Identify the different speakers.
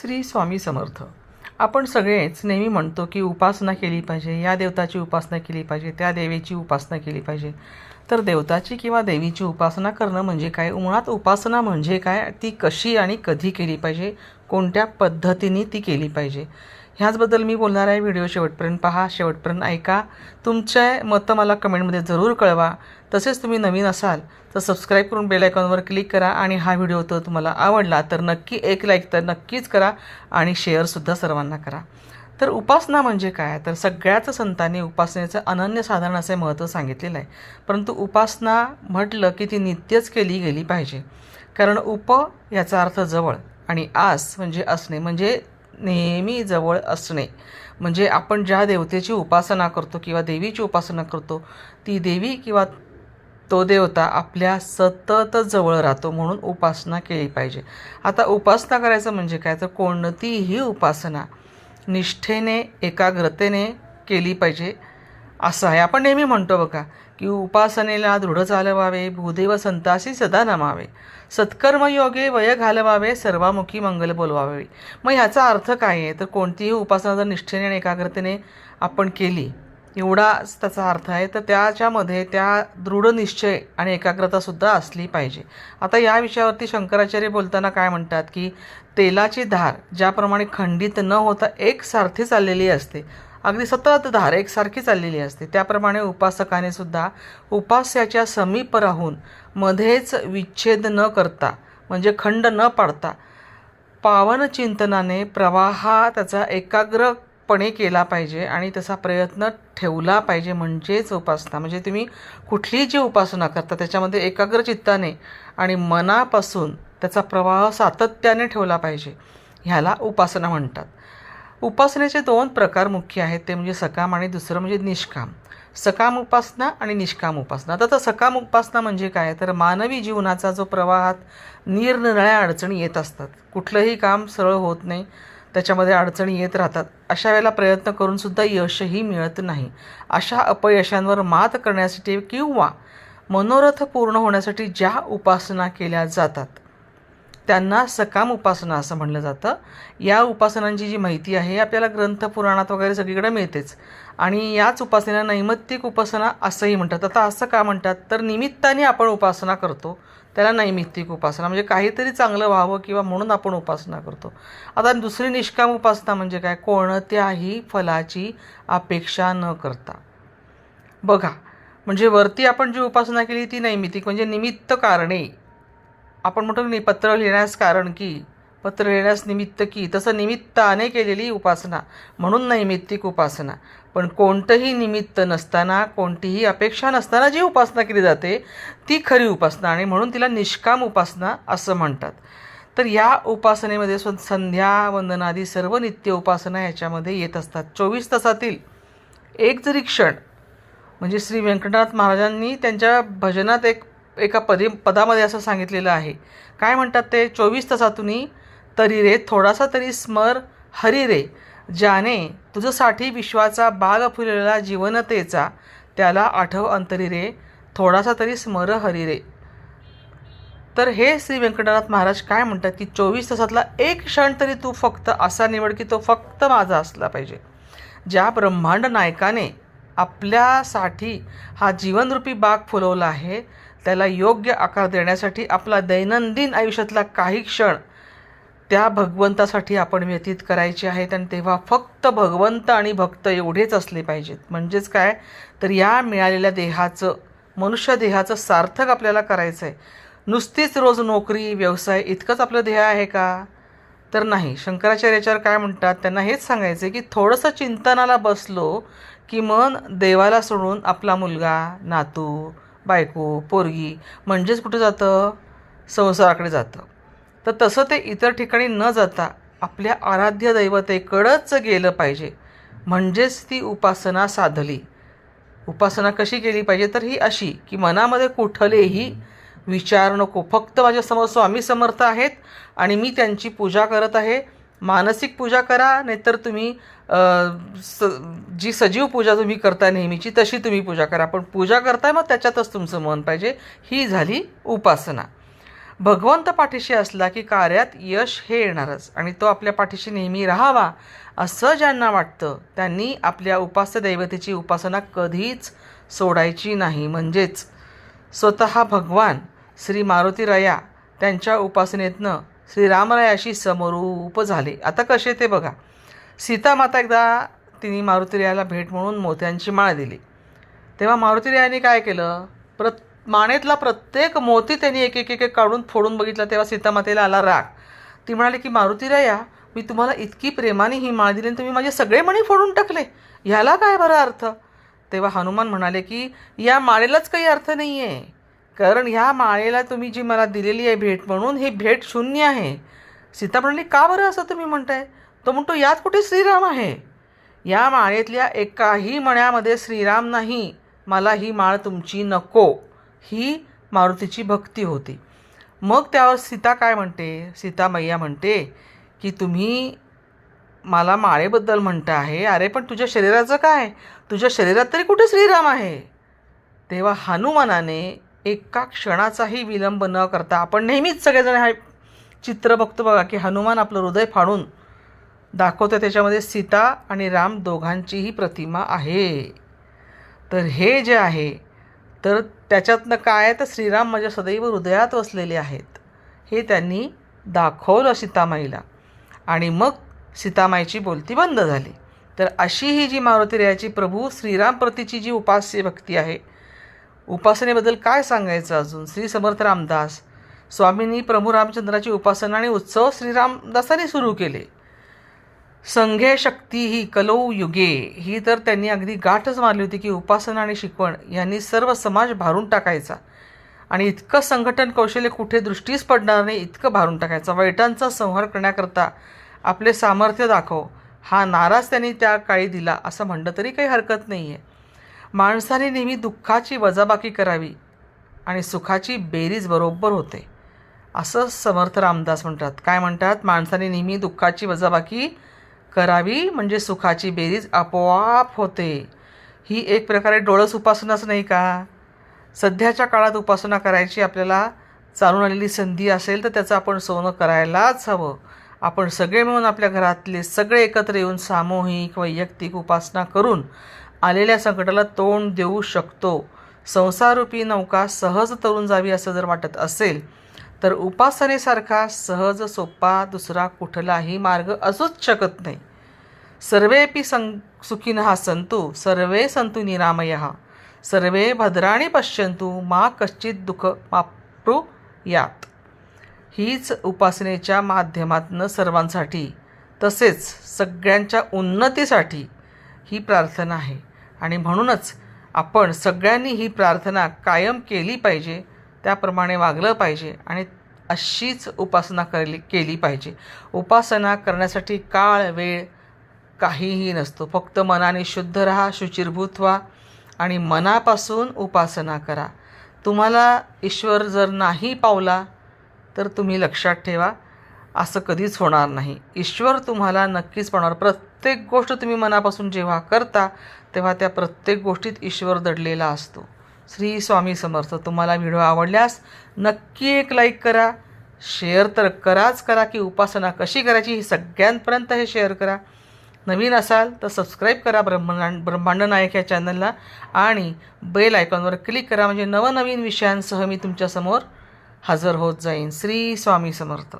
Speaker 1: श्री स्वामी समर्थ. आपण सगळेच नेहमी म्हणतो की उपासना केली पाहिजे या देवताची उपासना केली पाहिजे त्या देवीची उपासना केली पाहिजे. तर देवताची किंवा देवीची उपासना करणं म्हणजे काय? मुळात उपासना म्हणजे काय? ती कशी आणि कधी केली पाहिजे? कोणत्या पद्धतीने ती केली पाहिजे? ह्याचबद्दल मी बोलणार आहे. व्हिडिओ शेवटपर्यंत पहा. शेवटपर्यंत ऐका. तुमचे मतं मला कमेंटमध्ये जरूर कळवा. तसेच तुम्ही नवीन असाल तर सबस्क्राईब करून बेल आयकॉनवर क्लिक करा आणि हा व्हिडिओ तर तुम्हाला आवडला तर नक्की एक लाईक तर नक्कीच करा आणि शेअरसुद्धा सर्वांना करा. तर उपासना म्हणजे काय? तर सगळ्याच संतांनी उपासनेचं अनन्यसाधारण असे महत्त्व सांगितलेलं आहे. परंतु उपासना म्हटलं की ती नित्यच केली गेली पाहिजे. कारण उप याचा अर्थ जवळ आणि आस म्हणजे असणे म्हणजे नेहमी जवळ असणे. म्हणजे आपण ज्या देवतेची उपासना करतो किंवा देवीची उपासना करतो ती देवी किंवा तो देवता आपल्या सतत जवळ राहतो म्हणून उपासना केली पाहिजे. आता उपासना करायचं म्हणजे काय? तर कोणतीही उपासना निष्ठेने एकाग्रतेने केली पाहिजे. असं आहे. आपण नेहमी म्हणतो बघा की उपासनेला दृढ चालवावे भूदेव संतासी सदा नमावे. सत्कर्मयोगे वय घालवावे सर्वामुखी मंगल बोलवावे. मग ह्याचा अर्थ काय आहे? तर कोणतीही उपासना जर निष्ठेने आणि एकाग्रतेने आपण केली एवढाच त्याचा अर्थ आहे. तर त्याच्यामध्ये त्या दृढ निश्चय आणि एकाग्रतासुद्धा असली पाहिजे. आता या विषयावरती शंकराचार्य बोलताना काय म्हणतात की तेलाची धार ज्याप्रमाणे खंडित न होता एकसारखी चाललेली असते अगदी सतत धार एकसारखी चाललेली असते त्याप्रमाणे उपासकाने सुद्धा उपास्याच्या समीप राहून मध्येच विच्छेद न करता म्हणजे खंड न पाडता पावन चिंतनाने प्रवाहा त्याचा एकाग्र पणे केला पाहिजे आणि तसा प्रयत्न ठेवला पाहिजे म्हणजेच उपासना. म्हणजे तुम्ही कुठलीही जी उपासना करता त्याच्यामध्ये एकाग्र चित्ताने आणि मनापासून त्याचा प्रवाह सातत्याने ठेवला पाहिजे. ह्याला उपासना म्हणतात. उपासनेचे दोन प्रकार मुख्य आहेत. ते म्हणजे सकाम आणि दुसरं म्हणजे निष्काम. सकाम उपासना आणि निष्काम उपासना. आता तर सकाम उपासना म्हणजे काय? तर मानवी जीवनाचा जो प्रवाहात निरनिराळ्या अडचणी येत असतात. कुठलंही काम सरळ होत नाही. त्याच्यामध्ये अडचणी येत राहतात. अशा वेळेला प्रयत्न करूनसुद्धा यशही मिळत नाही. अशा अपयशांवर मात करण्यासाठी किंवा मनोरथ पूर्ण होण्यासाठी ज्या उपासना केल्या जातात त्यांना सकाम उपासना असं म्हणलं जातं. या उपासनांची जी माहिती आहे आपल्याला ग्रंथ पुराणात वगैरे सगळीकडे मिळतेच. आणि याच उपासनेला नैमित्तिक उपासना असंही म्हणतात. आता असं का म्हणतात? तर निमित्ताने आपण उपासना करतो. त्याला नैमित्तिक उपासना. म्हणजे काहीतरी चांगलं व्हावं किंवा म्हणून आपण उपासना करतो. आता दुसरी निष्काम उपासना म्हणजे काय? कोणत्याही फलाची अपेक्षा न करता. बघा म्हणजे वरती आपण जी उपासना केली ती नैमित्तिक म्हणजे निमित्त कारणे. आपण म्हणतो पत्र लिहिण्यास कारण की पत्र लिहिण्यास निमित्त की तसं निमित्ताने केलेली उपासना. म्हणून नैमित्तिक उपासना. पण कोणतंही निमित्त नसताना कोणतीही अपेक्षा नसताना जी उपासना केली जाते ती खरी उपासना आणि म्हणून तिला निष्काम उपासना असं म्हणतात. तर या उपासनेमध्ये स्व संध्या वंदनादी सर्व नित्य उपासना ह्याच्यामध्ये येत असतात. चोवीस तासातील एक जरी क्षण म्हणजे श्री व्यंकटनाथ महाराजांनी त्यांच्या भजनात एक एका पदे पदामध्ये असं सांगितलेलं आहे. काय म्हणतात ते? चोवीस तासातूनही तरी रे थोडासा तरी स्मर हरी रे. ज्याने तुझसाठी विश्वाचा बाग फुललेला जीवनतेचा त्याला आठव अंतरी रे थोडासा तरी स्मर हरी रे. तर हे श्री व्यंकटनाथ महाराज काय म्हणतात की चोवीस तासातला एक क्षण तरी तू फक्त असा निवड की तो फक्त माझा असला पाहिजे. ज्या ब्रह्मांड नायकाने आपल्यासाठी हा जीवनरूपी बाग फुलवला आहे त्याला योग्य आकार देण्यासाठी आपला दैनंदिन आयुष्यातला काही क्षण त्या भगवंतासाठी आपण व्यतीत करायची आहेत आणि तेव्हा फक्त भगवंत आणि भक्त एवढेच असले पाहिजेत. म्हणजेच काय? तर या मिळालेल्या देहाचं मनुष्य देहाचं सार्थक आपल्याला करायचं आहे. नुसतीच रोज नोकरी व्यवसाय इतकंच आपलं ध्येय आहे का? तर नाही. शंकराचार्याच्यावर काय म्हणतात? त्यांना हेच सांगायचं आहे की थोडंसं चिंतनाला बसलो की मन देवाला सोडून आपला मुलगा नातू बायको पोरगी म्हणजेच कुठं जातं? संसाराकडे जातं. तर तसं ते इतर ठिकाणी न जाता आपल्या आराध्य दैवतेकडंच गेलं पाहिजे. म्हणजेच ती उपासना साधली. उपासना कशी केली पाहिजे? तर ही अशी की मनामध्ये कुठलेही विचार नको. फक्त माझ्यासमोर स्वामी समर्थ आहेत आणि मी त्यांची पूजा करत आहे. मानसिक पूजा करा नाहीतर तुम्ही स जी सजीव पूजा तुम्ही करता नेहमीची तशी तुम्ही पूजा करा. पण पूजा करताय मग त्याच्यातच तुमचं मन पाहिजे. ही झाली उपासना. भगवंत पाठीशी असला की कार्यात यश हे येणारच आणि तो आपल्या पाठीशी नेहमी राहावा असं ज्यांना वाटतं त्यांनी आपल्या उपास्य दैवतेची उपासना कधीच सोडायची नाही. म्हणजेच स्वतः भगवान श्री मारुतीराया त्यांच्या उपासनेतनं श्रीरामरायाशी समरूप झाले. आता कसे ते बघा. सीतामाता एकदा तिने मारुतीरायाला भेट म्हणून मोत्यांची माळ दिली. तेव्हा मारुतीरायाने काय केलं? प्रत मानेतला प्रत्येक मोती त्यांनी एक एक एक एक काढून फोडून बघितला तेव्हा सीतामातेला आला राग. ती म्हणाली की मारुतीराया मी तुम्हाला इतकी प्रेमाने ही माळ दिली आणि तुम्ही माझे सगळे मणी फोडून टाकले. ह्याला काय बरं अर्थ? तेव्हा हनुमान म्हणाले की या माळेलाच काही अर्थ नाही आहे कारण ह्या माळेला तुम्ही जी मला दिलेली आहे भेट म्हणून ही भेट शून्य आहे. सीता म्हणाली का बरं असं तुम्ही म्हणताय? तो म्हणतो यात कुठे श्रीराम आहे? या माळेतल्या एकाही मण्यामध्ये श्रीराम नाही. मला ही माळ तुमची नको. ही मारुतीची भक्ती होती. मग त्यावर सीता काय म्हणते? सीता मैया म्हणते की तुम्ही मला माळेबद्दल म्हणता आहे. अरे पण तुझ्या शरीराचं काय? तुझ्या शरीरात तरी कुठे श्रीराम आहे? तेव्हा हनुमानाने एका क्षणाचाही विलंब न करता आपण नेहमीच सगळेजण हा चित्र बघतो बघा की हनुमान आपलं हृदय फाडून दाखवतं त्याच्यामध्ये सीता आणि राम दोघांचीही प्रतिमा आहे. तर हे जे आहे तर त्याच्यातनं काय आहे? तर श्रीराम माझ्या सदैव हृदयात वसलेले आहेत. हे त्यांनी दाखवलं सीतामाईला. आणि मग सीतामाईची बोलती बंद झाली. तर अशी ही जी मारुतीरायाची प्रभू श्रीराम प्रतीची जी उपास्य भक्ती आहे उपासनेबद्दल काय सांगायचं अजून? श्री समर्थ रामदास स्वामींनी प्रभू रामचंद्राची उपासना आणि उत्सव श्रीरामदासांनी सुरू केले. संघे शक्ती ही कलौ युगे. ही तर त्यांनी अगदी गाठच मारली होती की उपासना आणि शिकवण यांनी सर्व समाज भारून टाकायचा. आणि इतकं संघटन कौशल्य कुठे दृष्टीस पडणार नाही इतकं भारून टाकायचा. वाईटांचा संहार करण्याकरता आपले सामर्थ्य दाखव. हा नाराज त्यांनी त्या काळी दिला असं म्हणलं तरी काही हरकत नाही आहे माणसाने नेहमी दुःखाची वजाबाकी करावी आणि सुखाची बेरीज बरोबर होते. असं समर्थ रामदास म्हणतात. काय म्हणतात? माणसाने नेहमी दुःखाची वजाबाकी करावी म्हणजे सुखाची बेरीज आपोआप होते. ही एक प्रकारे डोळस उपासनाच नाही का? सध्याच्या काळात उपासना करायची आपल्याला चालून आलेली संधी असेल तर त्याचं आपण सोनं करायलाच हवं. आपण सगळे मिळून आपल्या घरातले सगळे एकत्र येऊन सामूहिक वैयक्तिक उपासना करून आलेल्या संकटाला तोंड देऊ शकतो. संसारूपी नौका सहज तरून जावी असं जर वाटत असेल तर उपासनेसारखा सहज सोपा दुसरा कुठलाही मार्ग असूच शकत नाही. सर्वेपि सं सुखिनः सन्तु सर्वे सन्तु निरामयः। सर्वे भद्राणी पश्यंतु मा कश्चित दुःख माप्रू यात हीच उपासनेच्या माध्यमातनं सर्वांसाठी तसेच सगळ्यांच्या उन्नतीसाठी ही प्रार्थना आहे. आणि म्हणूनच आपण सगळ्यांनी ही प्रार्थना कायम केली पाहिजे त्याप्रमाणे वागलं पाहिजे आणि अशीच उपासना करली केली पाहिजे. उपासना करण्यासाठी काळ वेळ काहीही नसतो. फक्त मनाने शुद्ध राहा शुचिरभूत व्हा आणि मनापासून उपासना करा. तुम्हाला ईश्वर जर नाही पावला तर तुम्ही लक्षात ठेवा असं कधीच होणार नाही. ईश्वर तुम्हाला नक्कीच पावणार. प्रत्येक गोष्ट तुम्ही मनापासून जेव्हा करता तेव्हा त्या प्रत्येक गोष्टीत ईश्वर दडलेला असतो. श्री स्वामी समर्थ तुम्हाला व्हिडिओ आवडल्यास नक्की एक लाईक करा शेअर तर कराच करा की उपासना कशी करायची ही सगळ्यांपर्यंत हे शेअर करा. नवीन असाल तर सबस्क्राईब करा ब्रह्मांड ब्रह्मांड नायक या चॅनलला आणि बेल आयकॉनवर क्लिक करा. म्हणजे नवनवीन विषयांसह मी तुमच्यासमोर हजर होत जाईन. श्री स्वामी समर्थ.